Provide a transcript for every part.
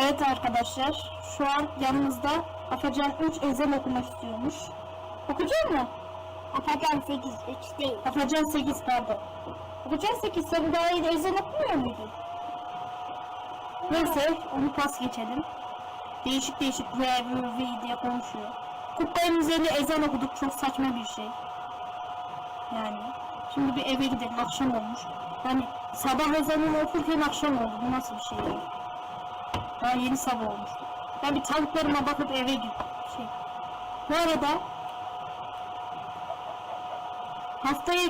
Evet arkadaşlar, şu an yanımızda Afacan 3 ezan okumak istiyormuş. Okuyacak mı? Afacan 8, 3 değil. Afacan 8 pardon. Afacan 8 sen daha iyi ezan okumuyor muydun? Neyse onu pas geçelim. Değişik değişik V, V, V diye konuşuyor. Kutlayın üzerine ezan okuduk çok saçma bir şey. Yani şimdi bir eve gidelim akşam olmuş. Yani sabah ezanını okurken akşam oldu bu nasıl bir şey ya? Daha yeni sabah olmuş. Ben bir tavuklarıma bakıp eve git. Şey. Bu arada haftaya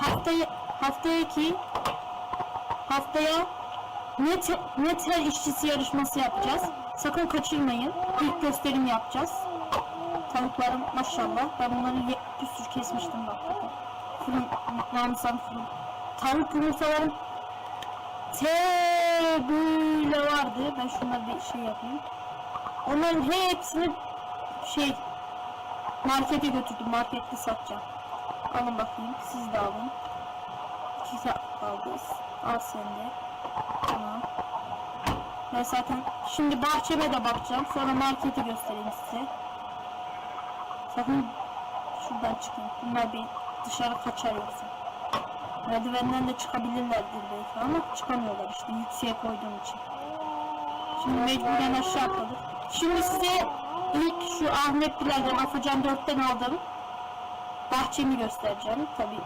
haftaya haftaya ki haftaya net net her işçisi yarışması yapacağız. Sakın kaçırmayın. İlk gösterim yapacağız. Tavuklarım maşallah. Ben bunları bir sürü kesmiştim bak. Fırın, Ramazan fırın. Tavuk yumurtalarım T böyle vardı. Ben şunları bir şey yapayım. Onların hepsini şey markete götürdüm. Markette satacağım. Alın bakayım. Siz de alın. İki aldınız. Al sen de. Tamam. Ben zaten şimdi bahçeme de bakacağım. Sonra marketi göstereyim size. Sakın şuradan çıkın. Bunlar bir dışarı kaçar yoksa. Merdivenden de çıkabilirlerdir belki ama çıkamıyorlar işte yükseğe koyduğum için. Şimdi mecburen aşağı atladık. Şimdi size ilk şu Ahmet Bilal'den Afacan 4'ten aldığım bahçemi göstereceğim. Tabi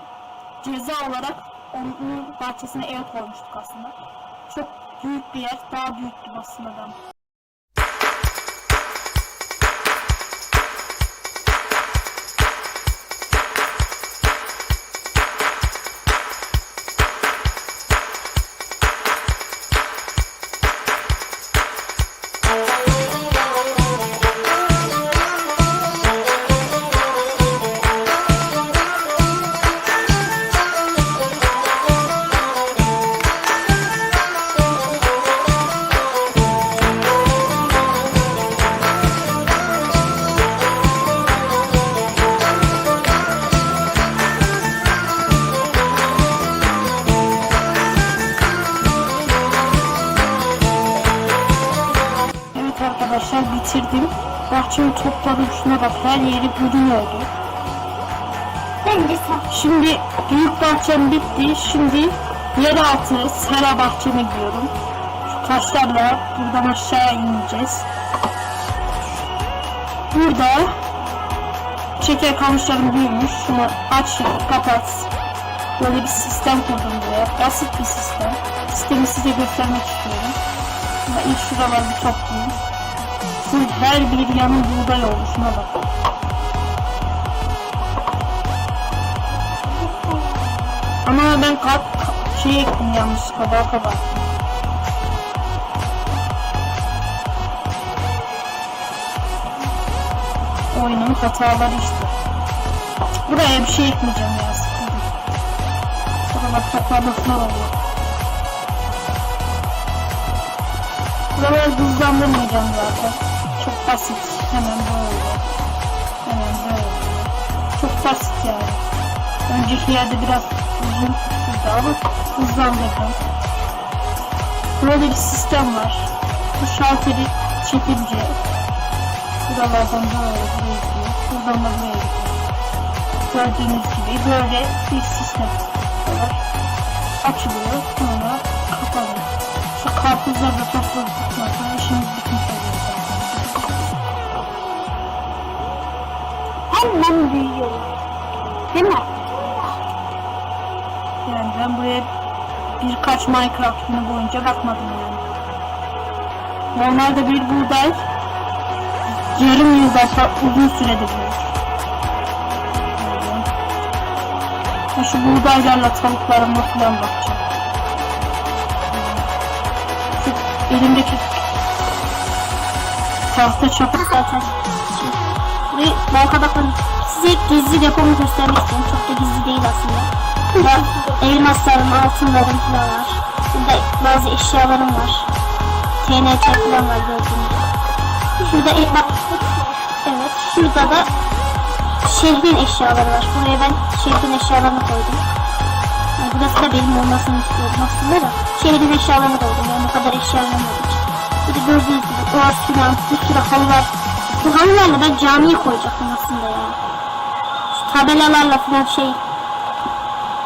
ceza olarak onun bahçesine ev koymuştuk aslında. Çok büyük bir yer. Daha büyüktüm aslında ben. Bitirdim. Bahçemi topladım şuna bak her yeri gülün oldu. Bence sen. Şimdi büyük bahçem bitti. Şimdi yeraltı sera bahçeme gidiyorum. Şu taşlarla buradan aşağı ineceğiz. Burada şeker kamışlarım büyümüş. Şunu aç, kapat. Böyle bir sistem kurdum buraya. Basit bir sistem. Sistemi size göstermek istiyorum. Ama ilk şuraları bir toplayayım. Full her bir yanın buğday oldu. Şuna bak. Ama ben kalp şey ektim yanlış kabağa kabağa. Oyunun hataları işte. Buraya bir şey ekmeyeceğim ya. Buralar topladıklar oluyor. Buraları hızlandırmayacağım zaten. Çok basit. Hemen böyle. Hemen böyle. Çok basit yani. Önceki yerde biraz uzun sürdü ama hızlandırdım. Böyle bir sistem var. Bu şalteri çekince buralardan böyle buraya gidiyor. Buradan da buraya gidiyor. Gördüğünüz gibi böyle bir sistem var. Açılıyor sonra kapanıyor. Şu karpuzları da topladıktan Büyüyorum. Değil mi? Yani ben buraya birkaç Minecraft günü boyunca bakmadım yani. Normalde bir buğday yarım yıldan fa- uzun büyür. Böyle. Ben şu buğdaylarla tavuklarıma falan bakacağım. Elimdeki tahta çapı Zaten. Burayı balka bakın. Size gizli depomu göstermek istiyorum. Çok da gizli değil aslında. Burada elmaslarım, altınlarım falan var. Burada bazı eşyalarım var. TNT falan var gördüğünüz gibi. Şurada el bak. Evet. Şurada da şehrin eşyaları var. Buraya ben şehrin eşyalarını koydum. Yani burası da benim olmasını istiyorum aslında da. Şehrin eşyalarını koydum. Yani bu kadar eşya olmadığı için. Bir de gördüğünüz gibi duvar filan bir sürü halılar. Bu halılarla ben camiye koyacaktım aslında tabelalarla filan şey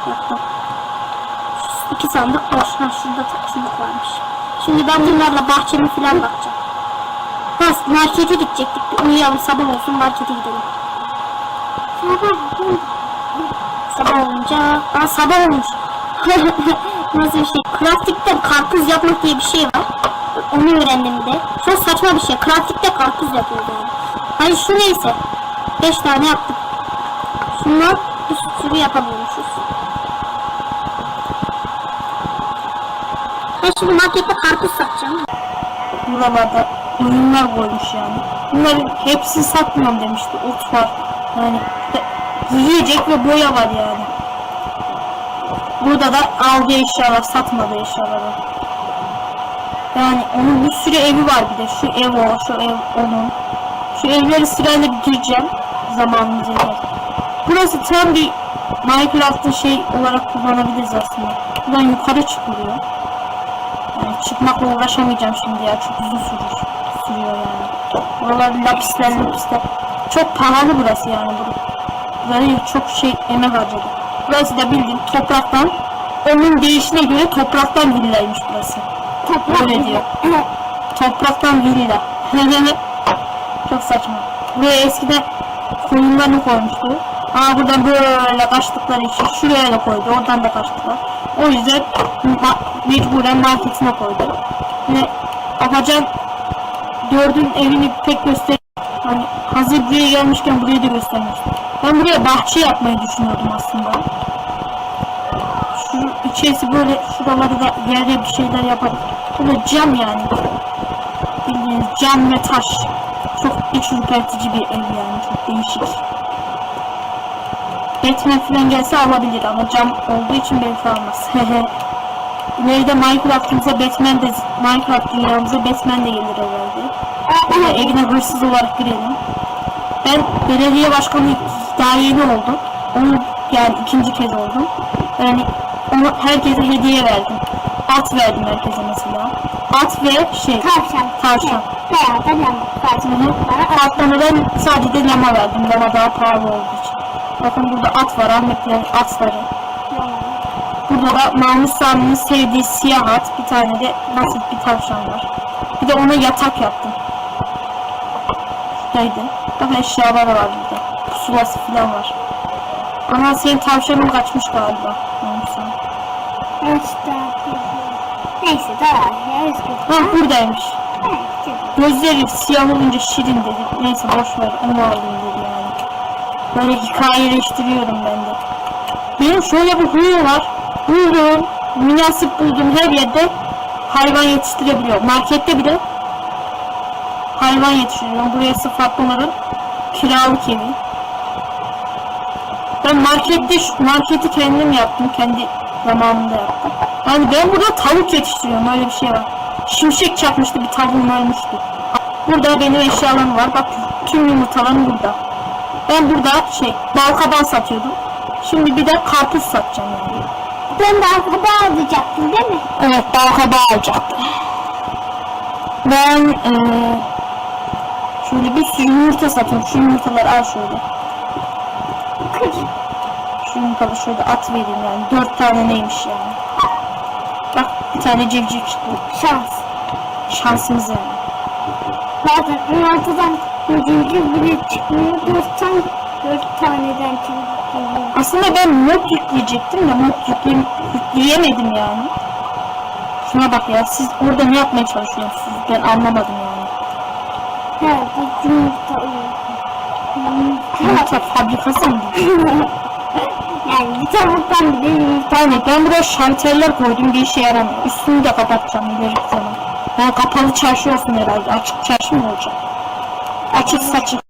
yaptım. İki sandık boş. Ha şurada sandık varmış. Şimdi ben bunlarla bahçeme filan bakacağım. Bas markete gidecektik. Bir uyuyalım sabah olsun markete gidelim. Sabah olunca... Aa sabah olmuş. Nasıl bir şey? Crafting'de karpuz yapmak diye bir şey var. Onu öğrendim de. Çok saçma bir şey. Crafting'de karpuz yapıyoruz yani. Hayır şu neyse. 5 tane yaptık. Şundan bir sürü yapabiliyormuşuz. Ben şimdi markette karpuz satacağım. Buralarda oyunlar koymuş yani. Bunların hepsini satmıyorum demişti. Ot var. Yani yiyecek ve boya var yani. Burada da aldığı eşyalar, satmadığı eşyalar var. Yani onun bir sürü evi var bir de. Şu ev o, şu ev onun. Şu evleri sırayla bitireceğim. Zamanımız yeter. Burası tam bir Minecraft'ın şey olarak kullanabiliriz aslında. Buradan yukarı çıkılıyor. Yani çıkmakla uğraşamayacağım şimdi ya. Çok uzun sürür. Sürüyor yani. Buralar lapisler lapisler. Çok pahalı burası yani. Bur- Buraya çok şey emek harcadım. Burası da bildiğin topraktan onun değişine göre topraktan villaymış burası. Öyle diyor. Topraktan villa. çok saçma. Buraya eskiden koyunlarını koymuştu. Aa buradan böyle kaçtıkları için şuraya da koydu. Oradan da kaçtılar. O yüzden ma- mecburen marketine koydu. Ve Afacan gördüğün evini pek göster hani hazır buraya gelmişken burayı da göstermiş. Ben buraya bahçe yapmayı düşünüyordum aslında. Şu içerisi böyle şuraları da yere bir şeyler yaparım. Böyle cam yani. Bildiğiniz cam ve taş. Çok iç ürpertici bir ev yani. Çok değişik. Batman falan gelse alabilir ama cam olduğu için belki almaz. İleride Minecraft'ımıza Batman de Minecraft dünyamıza Batman de gelir herhalde. Böyle evine hırsız olarak girelim. Ben belediye başkanı daha yeni oldum. Onu yani ikinci kez oldum. Yani onu herkese hediye verdim. At verdim herkese mesela. At ve şey Tavşan. tavşan. Beyaz, hı. Atlarına ben sadece lama verdim. Lama daha pahalı olduğu için. Bakın burada at var. Ahmetlerin atları. Burada da Mahmut Sami'nin sevdiği siyah at. Bir tane de basit bir tavşan var. Bir de ona yatak yaptım. Şuradaydı. Bak eşyalar var burada. Pusulası falan var. Ama senin tavşanın kaçmış galiba. Mahmut Sami. Neyse daha ya. Ha buradaymış. Gözleri siyah olunca şirin dedi. Neyse boş ver onu alayım. Böyle hikayeleştiriyorum ben de. Benim şöyle bir huyum var. Bulduğum, münasip bulduğum her yerde hayvan yetiştirebiliyorum. Markette bile hayvan yetiştiriyorum. Burası Fatmaların kiralık evi. Ben markette marketi kendim yaptım. Kendi zamanında yaptım. Yani ben burada tavuk yetiştiriyorum. Öyle bir şey var. Şimşek çakmıştı bir tavuğum ölmüştü. Burada benim eşyalarım var. Bak tüm yumurtalarım burada. Ben burada şey bal kabağı satıyordum. Şimdi bir de karpuz satacağım yani. Ben arkada alacaktım değil mi? Evet bal kabağı alacaktım. Ben eee şöyle bir sürü yumurta satıyorum. Şu yumurtaları al şöyle. Kır. Şu yumurtaları şöyle at vereyim yani. Dört tane neymiş yani. Bak bir tane civciv çıktı. Şans. Şansımız yani. Bazen 16'dan 7. bile çıkmıyor. 4 tane 4 taneden çıkıyor. Aslında ben mod yükleyecektim de mod yükley yükleyemedim yani. Şuna bak ya siz orada ne yapmaya çalışıyorsunuz? Ben anlamadım yani. Ha, bu yumurta Yumurta fabrikası mı? Yani bir tavuktan bile yumurta. Yani ben buraya şalterler koydum bir işe yaramıyor. Üstünü de kapatacağım ileriki zaman. Yani kapalı çarşı olsun herhalde. Açık çarşı mı olacak? Açık saçık.